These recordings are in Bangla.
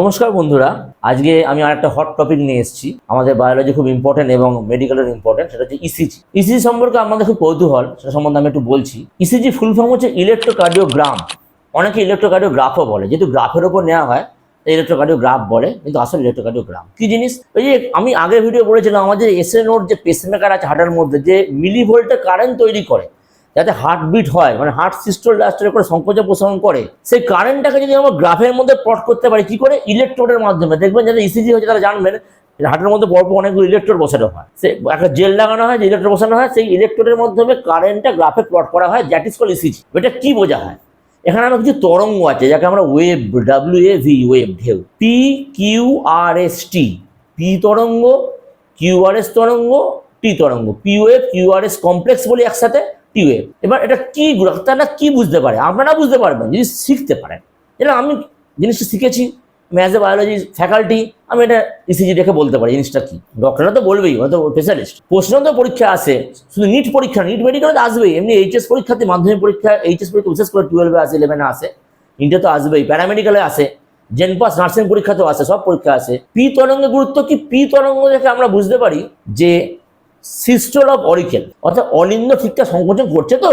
নমস্কার বন্ধুরা, আজকে আমি আর একটা হট টপিক নিয়ে এসেছি। আমাদের বায়োলজি খুব ইম্পর্টেন্ট এবং মেডিকেলের ইম্পর্টেন্ট সেটা হচ্ছে ইসিজি ইসিজি সম্পর্কে আমাদের খুব কৌতূহল, সেটা সম্বন্ধে আমি একটু বলছি। ইসিজি ফুল ফর্ম হচ্ছে ইলেকট্রোকার্ডিওগ্রাম অনেকে ইলেকট্রোকার্ডিওগ্রাফও বলে, যেহেতু গ্রাফের ওপর নেওয়া হয় ইলেকট্রোকার্ডিওগ্রাফ বলে, কিন্তু আসলে ইলেকট্রোকার্ডিওগ্রাম কি জিনিস? ওই যে আমি আগের ভিডিও বলেছিলাম, আমাদের এসএ যে পেসমেকার আছে হার্টের মধ্যে, যে মিলি ভোল্টের কারেন্ট তৈরি করে যাতে হার্টবিট হয় মানে হার্ট সিস্টোল ডাস্টোলের করে সংকোচে প্রসারণ করে, সেই কারেন্টটাকে যদি আমরা গ্রাফের মধ্যে প্লট করতে পারি, কি করে? ইলেকট্রোডের মাধ্যমে। দেখবেন যাদের ইসিজি হচ্ছে, তারা জানবেন হার্টের মধ্যে পরপর অনেকগুলো ইলেকট্রোড বসানো হয়। সে একটা জেল লাগানো হয়, যে ইলেকট্রোড বসানো হয়, সেই ইলেকট্রোডের মাধ্যমে কারেন্টটা গ্রাফে প্লট করা হয় দ্যাট ইজ কল ইসিজি এটা কি বোঝা হয়? এখানে আমার কিছু তরঙ্গ আছে, যাকে আমরা wave W A V wave ঢেউ। P Q R S T P তরঙ্গ কিউ আর এস তরঙ্গ টি তরঙ্গ P wave Q R S complex বলি একসাথে টি ওয়েভ এবার এটা কি ডাক্তাররা কি বুঝতে পারে? আপনারা বুঝতে পারবেন, যদি শিখতে পারেন। এটা আমি জিনিসটা শিখেছি ম্যাথ বায়োলজি ফ্যাকাল্টি আমি এটা ইসিজি দেখে বলতে পারি, জিনিসটা কি? ডক্টররা তো বলবেই হয়তো স্পেশালিস্ট প্রশ্ন তো পরীক্ষা আসে, শুধু নিট পরীক্ষা নিট মেডিকেল তো আসবেই। এমনি এইচএস পরীক্ষাতে মাধ্যমিক পরীক্ষা এইচএস পরীক্ষা বিশেষ করে টুয়েলভে আসে ইলেভেনে আসে। ইন্টার তো আসবেই প্যারামেডিক্যালে আসে। জেন পাস নার্সিং পরীক্ষাতেও আসে, সব পরীক্ষা আসে। পি তরঙ্গের গুরুত্ব কি? পি তরঙ্গ দেখে আমরা বুঝতে পারি যে সিস্টোল অফ অরিকেল, অর্থাৎ অলিন্দ ঠিকঠাক সংকোচন করছে তো?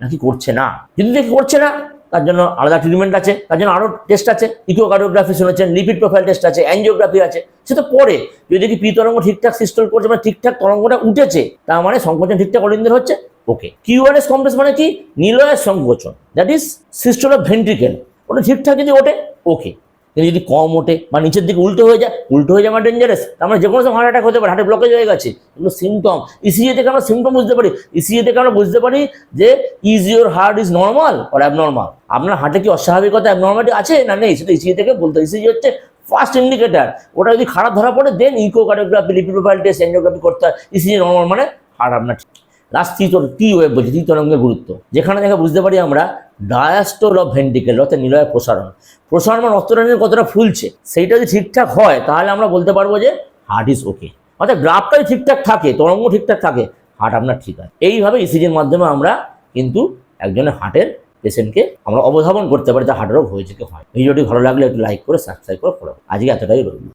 নাকি করছে না? যদি দেখি করছে না, তার জন্য আলাদা ট্রিটমেন্ট আছে, তার জন্য আরও টেস্ট আছে। ইকোকার্ডিওগ্রাফি শুনেছেন লিপিড প্রোফাইল টেস্ট আছে অ্যাঞ্জিওগ্রাফি আছে। সে তো পরে, যদি দেখি পি তরঙ্গ ঠিকঠাক সিস্টোল করছে মানে ঠিকঠাক তরঙ্গটা উঠেছে, তার মানে সংকোচন ঠিকঠাক অলিন্দের হচ্ছে? ওকে কিউআরএস কমপ্লেক্স মানে কি? নিলয়ের সংকোচন that is systole of ventricle ওটা ঠিকঠাক যদি ওঠে ওকে কিন্তু যদি কম ওঠে বা নিচের দিকে উল্টো হয়ে যায়, উল্টো হয়ে যাওয়া ডেঞ্জারাস মানে যে কোনো সময় হার্ট অ্যাটাক হতে পারে হার্টের ব্লকেজ হয়ে গেছে। এগুলো সিমটম ইসিজি থেকে আমরা সিমটম বুঝতে পারি। ইসিজি থেকে আমরা বুঝতে পারি যে is your heart is normal or abnormal আপনার হার্টে কি অস্বাভাবিকতা অ্যাবনর্মালিটি আছে না নেই? সেটা ইসিজি থেকে বলতে ইসিজি হচ্ছে ফার্স্ট ইন্ডিকেটার ওটা যদি খারাপ ধরা পড়ে then echocardiography lipid test angiography করতে হয়। ইসিজি নর্মাল মানে হার্ট আপনার লাস্ট টি টি ওয়েভ বলছি টি তরঙ্গের গুরুত্ব। যেখানে দেখে বুঝতে পারি আমরা ডায়াস্টোল অফ ভেন্টিকেল অর্থাৎ নিলয় প্রসারণ। প্রসারণ মানে রক্তরঞ্জনের কতটা ফুলছে, সেইটা যদি ঠিকঠাক হয়, তাহলে আমরা বলতে পারব যে হার্ট ইজ ওকে অর্থাৎ গ্রাফটাই ঠিকঠাক থাকে, তরঙ্গ ঠিকঠাক থাকে হার্ট আপনার ঠিক আছে। এইভাবে ইসিজির মাধ্যমে আমরা কিন্তু একজনের হার্টের পেশেন্টকে আমরা অবধাবন করতে পারি, যে হার্ট রোগ হয়েছে, কি হয়। ভিডিওটি ভালো লাগলে একটু লাইক করে সাবস্ক্রাইব করে ফলো আজকে এতটাই রইল।